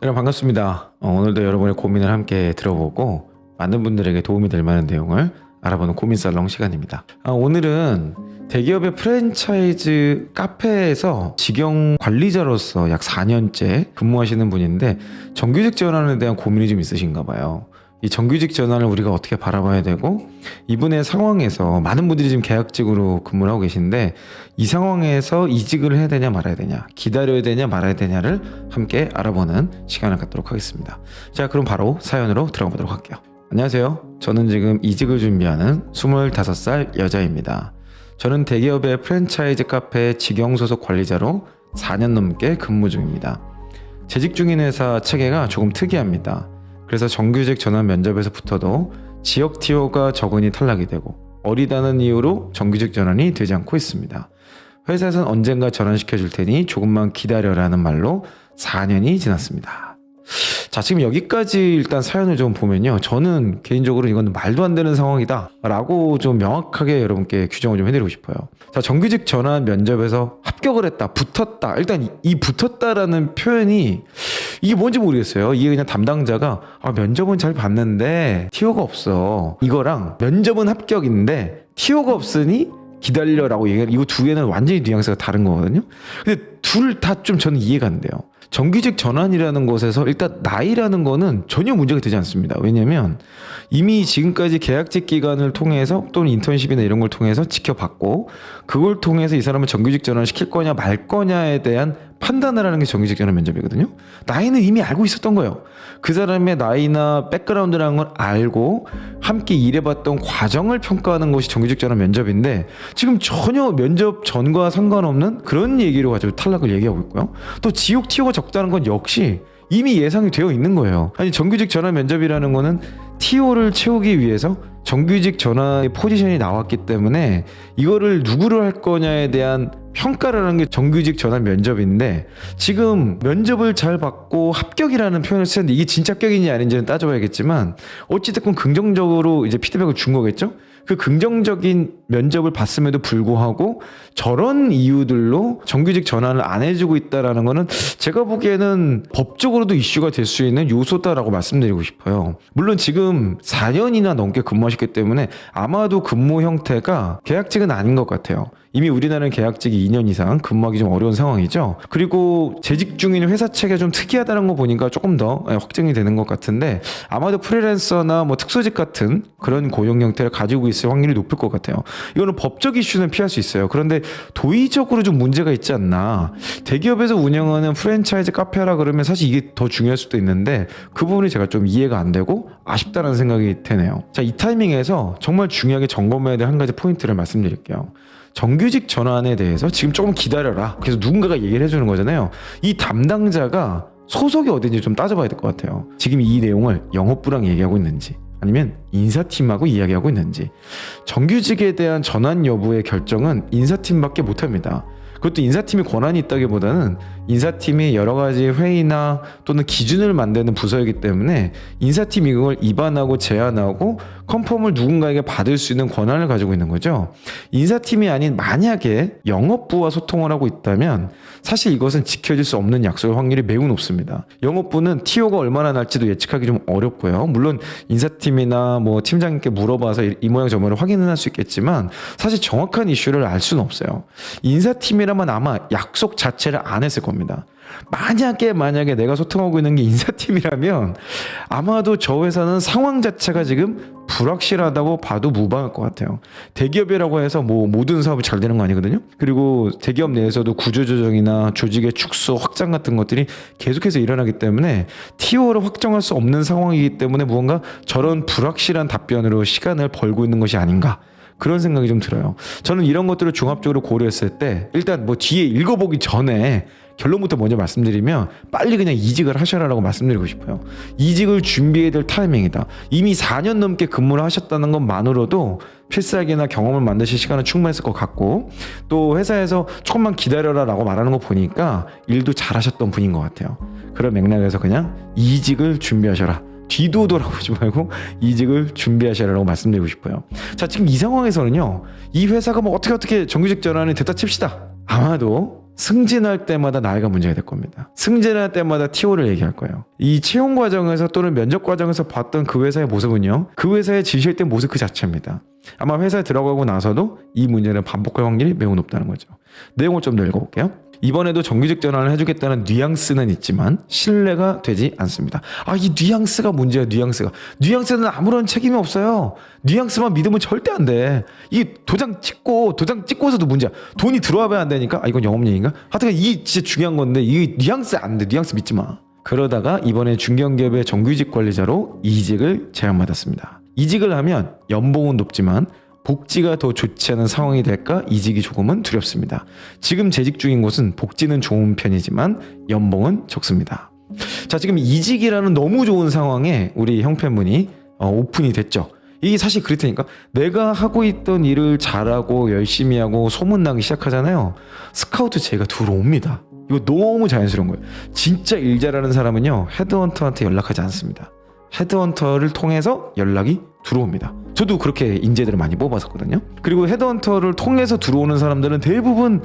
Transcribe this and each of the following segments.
여러분 반갑습니다. 어, 오늘도 여러분의 고민을 함께 들어보고 많은 분들에게 도움이 될 만한 내용을 알아보는 고민 살롱 시간입니다. 아, 오늘은 대기업의 프랜차이즈 카페에서 직영 관리자로서 약 4년째 근무하시는 분인데 정규직 전환에 대한 고민이 좀 있으신가 봐요. 이 정규직 전환을 우리가 어떻게 바라봐야 되고 이분의 상황에서 많은 분들이 지금 계약직으로 근무를 하고 계신데 이 상황에서 이직을 해야 되냐 말아야 되냐 기다려야 되냐 말아야 되냐를 함께 알아보는 시간을 갖도록 하겠습니다. 자 그럼 바로 사연으로 들어가 보도록 할게요. 안녕하세요. 저는 지금 이직을 준비하는 25살 여자입니다. 저는 대기업의 프랜차이즈 카페 직영 소속 관리자로 4년 넘게 근무 중입니다. 재직 중인 회사 체계가 조금 특이합니다. 그래서 정규직 전환 면접에서부터도 지역 티오가 적은이 탈락이 되고 어리다는 이유로 정규직 전환이 되지 않고 있습니다. 회사에선 언젠가 전환시켜 줄 테니 조금만 기다려라는 말로 4년이 지났습니다. 자, 지금 여기까지 일단 사연을 좀 보면요. 저는 개인적으로 이건 말도 안 되는 상황이다. 라고 좀 명확하게 여러분께 규정을 좀 해드리고 싶어요. 자, 정규직 전환 면접에서 합격을 했다, 붙었다. 일단 이, 이 붙었다라는 표현이 이게 뭔지 모르겠어요. 이게 그냥 담당자가 아, 면접은 잘 봤는데 티오가 없어. 이거랑 면접은 합격인데 티오가 없으니 기다려라고 얘기해. 이거 두 개는 완전히 뉘앙스가 다른 거거든요. 근데 둘 다 좀 저는 이해가 안 돼요. 정규직 전환이라는 것에서 일단 나이라는 거는 전혀 문제가 되지 않습니다. 왜냐면 이미 지금까지 계약직 기간을 통해서 또는 인턴십이나 이런 걸 통해서 지켜봤고 그걸 통해서 이 사람을 정규직 전환 시킬 거냐 말 거냐에 대한 판단을 하는 게 정규직 전환 면접이거든요. 나이는 이미 알고 있었던 거예요. 그 사람의 나이나 백그라운드라는 걸 알고 함께 일해봤던 과정을 평가하는 것이 정규직 전환 면접인데 지금 전혀 면접 전과 상관없는 그런 얘기로 가지고 탈락을 얘기하고 있고요. 또 지옥 티오가 적다는 건 역시 이미 예상이 되어 있는 거예요. 아니 정규직 전환 면접이라는 거는 TO를 채우기 위해서 정규직 전환의 포지션이 나왔기 때문에 이거를 누구를 할 거냐에 대한 평가를 하는 게 정규직 전환 면접인데 지금 면접을 잘 받고 합격이라는 표현을 쓰는데 이게 진짜 합격인지 아닌지는 따져봐야겠지만 어찌됐건 긍정적으로 이제 피드백을 준 거겠죠? 그 긍정적인 면접을 봤음에도 불구하고 저런 이유들로 정규직 전환을 안 해주고 있다라는 거는 제가 보기에는 법적으로도 이슈가 될 수 있는 요소다라고 말씀드리고 싶어요. 물론 지금 4년이나 넘게 근무하셨기 때문에 아마도 근무 형태가 계약직은 아닌 것 같아요. 이미 우리나라는 계약직이 2년 이상 근무하기 좀 어려운 상황이죠. 그리고 재직 중인 회사 체계가 좀 특이하다는 거 보니까 조금 더 예, 확정이 되는 것 같은데 아마도 프리랜서나 뭐 특수직 같은 그런 고용 형태를 가지고 있을 확률이 높을 것 같아요. 이거는 법적 이슈는 피할 수 있어요. 그런데 도의적으로 좀 문제가 있지 않나. 대기업에서 운영하는 프랜차이즈 카페라 그러면 사실 이게 더 중요할 수도 있는데 그 부분이 제가 좀 이해가 안 되고 아쉽다는 생각이 드네요. 자, 이 타이밍에서 정말 중요하게 점검해야 될 한 가지 포인트를 말씀드릴게요. 정규직 전환에 대해서 지금 조금 기다려라. 그래서 누군가가 얘기를 해주는 거잖아요. 이 담당자가 소속이 어딘지 좀 따져봐야 될 것 같아요. 지금 이 내용을 영업부랑 얘기하고 있는지 아니면 인사팀하고 이야기하고 있는지 정규직에 대한 전환 여부의 결정은 인사팀밖에 못합니다. 그것도 인사팀이 권한이 있다기보다는 인사팀이 여러 가지 회의나 또는 기준을 만드는 부서이기 때문에 인사팀이 그걸 입안하고 제안하고 컨펌을 누군가에게 받을 수 있는 권한을 가지고 있는 거죠. 인사팀이 아닌 만약에 영업부와 소통을 하고 있다면 사실 이것은 지켜질 수 없는 약속의 확률이 매우 높습니다. 영업부는 TO가 얼마나 날지도 예측하기 좀 어렵고요. 물론 인사팀이나 뭐 팀장님께 물어봐서 이, 이 모양 저 모양 확인은 할 수 있겠지만 사실 정확한 이슈를 알 수는 없어요. 인사팀이라면 아마 약속 자체를 안 했을 겁니다. 만약에 만약에 내가 소통하고 있는 게 인사팀이라면 아마도 저 회사는 상황 자체가 지금 불확실하다고 봐도 무방할 것 같아요. 대기업이라고 해서 뭐 모든 사업이 잘 되는 거 아니거든요. 그리고 대기업 내에서도 구조조정이나 조직의 축소, 확장 같은 것들이 계속해서 일어나기 때문에 TO를 확정할 수 없는 상황이기 때문에 무언가 저런 불확실한 답변으로 시간을 벌고 있는 것이 아닌가. 그런 생각이 좀 들어요. 저는 이런 것들을 종합적으로 고려했을 때 일단 뭐 뒤에 읽어보기 전에 결론부터 먼저 말씀드리면 빨리 그냥 이직을 하셔라라고 말씀드리고 싶어요. 이직을 준비해야 될 타이밍이다. 이미 4년 넘게 근무를 하셨다는 것만으로도 필살기나 경험을 만드실 시간은 충분했을 것 같고 또 회사에서 조금만 기다려라라고 말하는 거 보니까 일도 잘하셨던 분인 것 같아요. 그런 맥락에서 그냥 이직을 준비하셔라. 뒤도 돌아보지 말고 이직을 준비하시라고 말씀드리고 싶어요. 자, 지금 이 상황에서는요, 이 회사가 뭐 어떻게 어떻게 정규직 전환이 됐다 칩시다. 아마도 승진할 때마다 나이가 문제가 될 겁니다. 승진할 때마다 TO를 얘기할 거예요. 이 채용 과정에서 또는 면접 과정에서 봤던 그 회사의 모습은요. 그 회사에 지시했던 모습 그 자체입니다. 아마 회사에 들어가고 나서도 이 문제는 반복할 확률이 매우 높다는 거죠. 내용을 좀 더 읽어볼게요. 이번에도 정규직 전환을 해주겠다는 뉘앙스는 있지만 신뢰가 되지 않습니다. 아, 이 뉘앙스가 문제야, 뉘앙스가. 뉘앙스는 아무런 책임이 없어요. 뉘앙스만 믿으면 절대 안 돼. 이 도장 찍고, 도장 찍고서도 문제야. 돈이 들어와야 안 되니까, 아, 이건 영업얘기인가? 하여튼 이게 진짜 중요한 건데, 이 뉘앙스 안 돼. 뉘앙스 믿지 마. 그러다가 이번에 중견기업의 정규직 관리자로 이직을 제안받았습니다. 이직을 하면 연봉은 높지만 복지가 더 좋지 않은 상황이 될까 이직이 조금은 두렵습니다. 지금 재직 중인 곳은 복지는 좋은 편이지만 연봉은 적습니다. 자, 지금 이직이라는 너무 좋은 상황에 우리 형편분이 어, 오픈이 됐죠. 이게 사실 그렇다니까 내가 하고 있던 일을 잘하고 열심히 하고 소문나기 시작하잖아요. 스카우트 제가 들어옵니다. 이거 너무 자연스러운 거예요. 진짜 일 잘하는 사람은요 헤드헌터한테 연락하지 않습니다. 헤드헌터를 통해서 연락이 들어옵니다. 저도 그렇게 인재들을 많이 뽑았었거든요. 그리고 헤드헌터를 통해서 들어오는 사람들은 대부분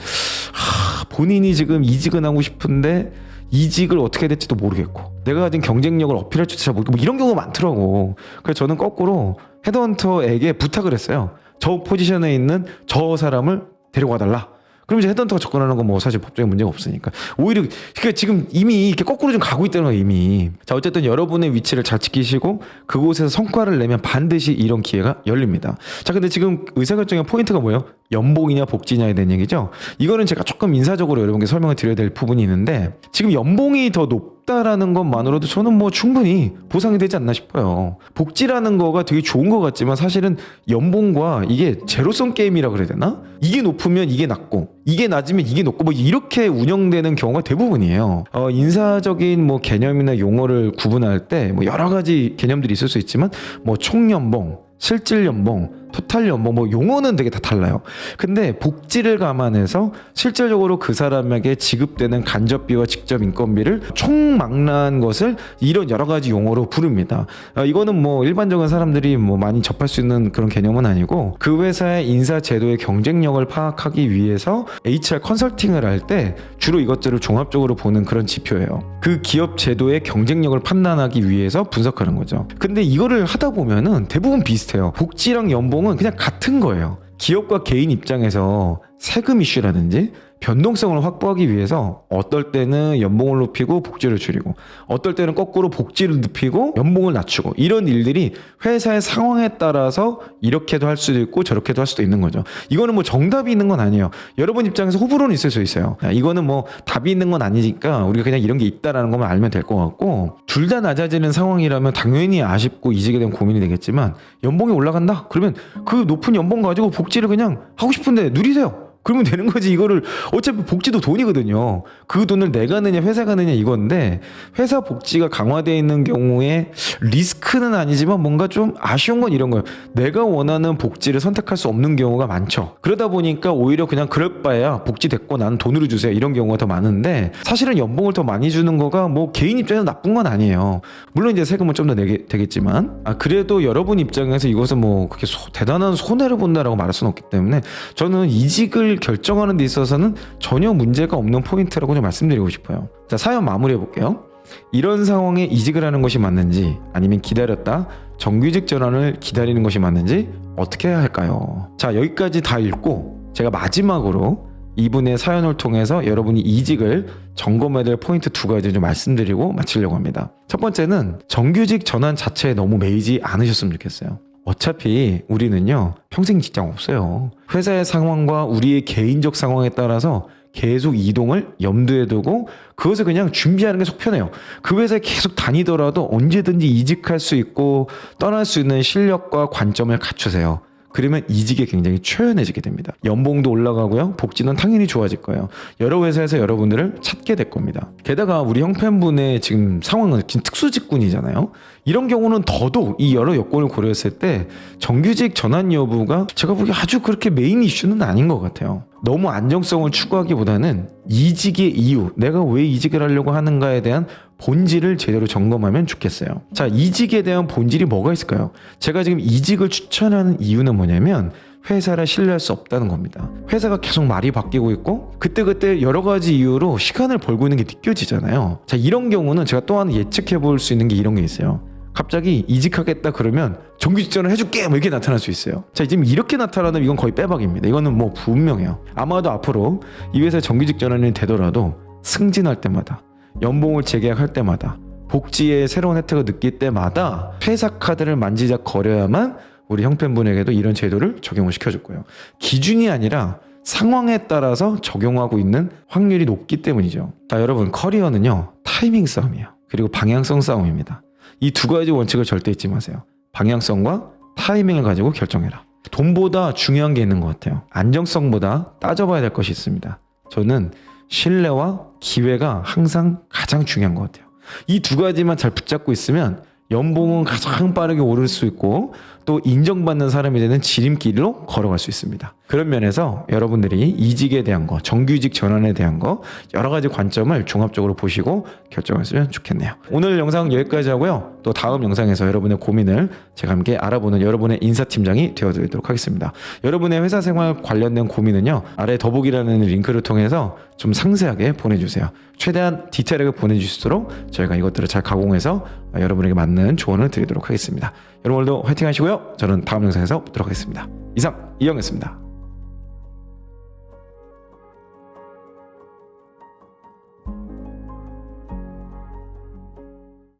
하, 본인이 지금 이직은 하고 싶은데 이직을 어떻게 해야 될지도 모르겠고 내가 가진 경쟁력을 어필할 줄도 잘 모르겠고 뭐 이런 경우가 많더라고. 그래서 저는 거꾸로 헤드헌터에게 부탁을 했어요. 저 포지션에 있는 저 사람을 데려와 달라. 그럼 이제 헤드헌터가 접근하는 건 뭐 사실 법적인 문제가 없으니까. 오히려 그러니까 지금 이미 이렇게 거꾸로 좀 가고 있다는 거예요 이미. 자 어쨌든 여러분의 위치를 잘 지키시고 그곳에서 성과를 내면 반드시 이런 기회가 열립니다. 자 근데 지금 의사결정의 포인트가 뭐예요? 연봉이냐 복지냐에 대한 얘기죠? 이거는 제가 조금 인사적으로 여러분께 설명을 드려야 될 부분이 있는데 지금 연봉이 더 높 다라는 것만으로도 저는 뭐 충분히 보상이 되지 않나 싶어요 복지라는 거가 되게 좋은 것 같지만 사실은 연봉과 이게 제로섬 게임이라 그래야 되나 이게 높으면 이게 낮고 이게 낮으면 이게 높고 뭐 이렇게 운영되는 경우가 대부분이에요. 어, 인사적인 뭐 개념이나 용어를 구분할 때 뭐 여러 가지 개념들이 있을 수 있지만 뭐 총연봉, 실질 연봉, 토탈 연봉 뭐 용어는 되게 다 달라요. 근데 복지를 감안해서 실질적으로 그 사람에게 지급되는 간접비와 직접 인건비를 총망라한 것을 이런 여러 가지 용어로 부릅니다. 어, 이거는 뭐 일반적인 사람들이 뭐 많이 접할 수 있는 그런 개념은 아니고 그 회사의 인사 제도의 경쟁력을 파악하기 위해서 HR 컨설팅을 할 때 주로 이것들을 종합적으로 보는 그런 지표예요. 그 기업 제도의 경쟁력을 판단하기 위해서 분석하는 거죠. 근데 이거를 하다 보면은 대부분 비슷해요. 복지랑 연봉 은 그냥 같은 거예요. 기업과 개인 입장에서 세금 이슈라든지 변동성을 확보하기 위해서 어떨 때는 연봉을 높이고 복지를 줄이고 어떨 때는 거꾸로 복지를 높이고 연봉을 낮추고 이런 일들이 회사의 상황에 따라서 이렇게도 할 수도 있고 저렇게도 할 수도 있는 거죠. 이거는 뭐 정답이 있는 건 아니에요. 여러분 입장에서 호불호는 있을 수 있어요. 야, 이거는 뭐 답이 있는 건 아니니까 우리가 그냥 이런 게 있다라는 것만 알면 될 것 같고 둘 다 낮아지는 상황이라면 당연히 아쉽고 이직에 대한 고민이 되겠지만 연봉이 올라간다? 그러면 그 높은 연봉 가지고 복지를 그냥 하고 싶은데 누리세요. 그러면 되는 거지. 이거를 어차피 복지도 돈이거든요. 그 돈을 내가 내냐 회사가 내냐 이건데 회사 복지가 강화되어 있는 경우에 리스크는 아니지만 뭔가 좀 아쉬운 건 이런 거예요. 내가 원하는 복지를 선택할 수 없는 경우가 많죠. 그러다 보니까 오히려 그냥 그럴 바에야 복지 됐고 나는 돈으로 주세요. 이런 경우가 더 많은데 사실은 연봉을 더 많이 주는 거가 뭐 개인 입장에서 나쁜 건 아니에요. 물론 이제 세금은 좀 더 내게 되겠지만. 아 그래도 여러분 입장에서 이것은 뭐 그렇게 소- 대단한 손해를 본다라고 말할 수는 없기 때문에 저는 이직을 결정하는 데 있어서는 전혀 문제가 없는 포인트라고 좀 말씀드리고 싶어요. 자, 사연 마무리해 볼게요. 이런 상황에 이직을 하는 것이 맞는지 아니면 기다렸다 정규직 전환을 기다리는 것이 맞는지 어떻게 해야 할까요? 자, 여기까지 다 읽고 제가 마지막으로 이분의 사연을 통해서 여러분이 이직을 점검해야 될 포인트 두 가지 좀 말씀드리고 마치려고 합니다. 첫 번째는 정규직 전환 자체에 너무 매이지 않으셨으면 좋겠어요. 어차피 우리는요 평생 직장 없어요. 회사의 상황과 우리의 개인적 상황에 따라서 계속 이동을 염두에 두고 그것을 그냥 준비하는 게 속편해요. 그 회사에 계속 다니더라도 언제든지 이직할 수 있고 떠날 수 있는 실력과 관점을 갖추세요. 그러면 이직에 굉장히 초연해지게 됩니다. 연봉도 올라가고요. 복지는 당연히 좋아질 거예요. 여러 회사에서 여러분들을 찾게 될 겁니다. 게다가 우리 형편분의 지금 상황은 지금 특수직군이잖아요. 이런 경우는 더더욱 이 여러 여건을 고려했을 때 정규직 전환 여부가 제가 보기에 아주 그렇게 메인 이슈는 아닌 것 같아요. 너무 안정성을 추구하기보다는 이직의 이유, 내가 왜 이직을 하려고 하는가에 대한 본질을 제대로 점검하면 좋겠어요. 자, 이직에 대한 본질이 뭐가 있을까요? 제가 지금 이직을 추천하는 이유는 뭐냐면 회사를 신뢰할 수 없다는 겁니다. 회사가 계속 말이 바뀌고 있고 그때그때 여러 가지 이유로 시간을 벌고 있는 게 느껴지잖아요. 자, 이런 경우는 제가 또 하나 예측해 볼 수 있는 게 이런 게 있어요. 갑자기 이직하겠다 그러면 정규 직전을 해줄게 뭐 이렇게 나타날 수 있어요. 자 지금 이렇게 나타나면 이건 거의 빼박입니다. 이거는 뭐 분명해요. 아마도 앞으로 이 회사 정규 직전환이 되더라도 승진할 때마다 연봉을 재계약할 때마다 복지의 새로운 혜택을 느낄 때마다 회사 카드를 만지작 거려야만 우리 형편분에게도 이런 제도를 적용을 시켜줄 거예요. 기준이 아니라 상황에 따라서 적용하고 있는 확률이 높기 때문이죠. 자, 여러분, 커리어는요, 타이밍 싸움이에요. 그리고 방향성 싸움입니다. 이 두 가지 원칙을 절대 잊지 마세요. 방향성과 타이밍을 가지고 결정해라. 돈보다 중요한 게 있는 것 같아요. 안정성보다 따져봐야 될 것이 있습니다. 저는 신뢰와 기회가 항상 가장 중요한 것 같아요. 이 두 가지만 잘 붙잡고 있으면 연봉은 가장 빠르게 오를 수 있고 또 인정받는 사람이 되는 지름길로 걸어갈 수 있습니다. 그런 면에서 여러분들이 이직에 대한 거, 정규직 전환에 대한 거 여러 가지 관점을 종합적으로 보시고 결정했으면 좋겠네요. 오늘 영상 여기까지 하고요. 또 다음 영상에서 여러분의 고민을 제가 함께 알아보는 여러분의 인사팀장이 되어드리도록 하겠습니다. 여러분의 회사 생활 관련된 고민은요. 아래 더보기라는 링크를 통해서 좀 상세하게 보내주세요. 최대한 디테일하게 보내주실수록 저희가 이것들을 잘 가공해서 여러분에게 맞는 조언을 드리도록 하겠습니다. 여러분 오늘도 화이팅 하시 저는 다음 영상에서 뵙도록 하겠습니다. 이상 이영이었습니다.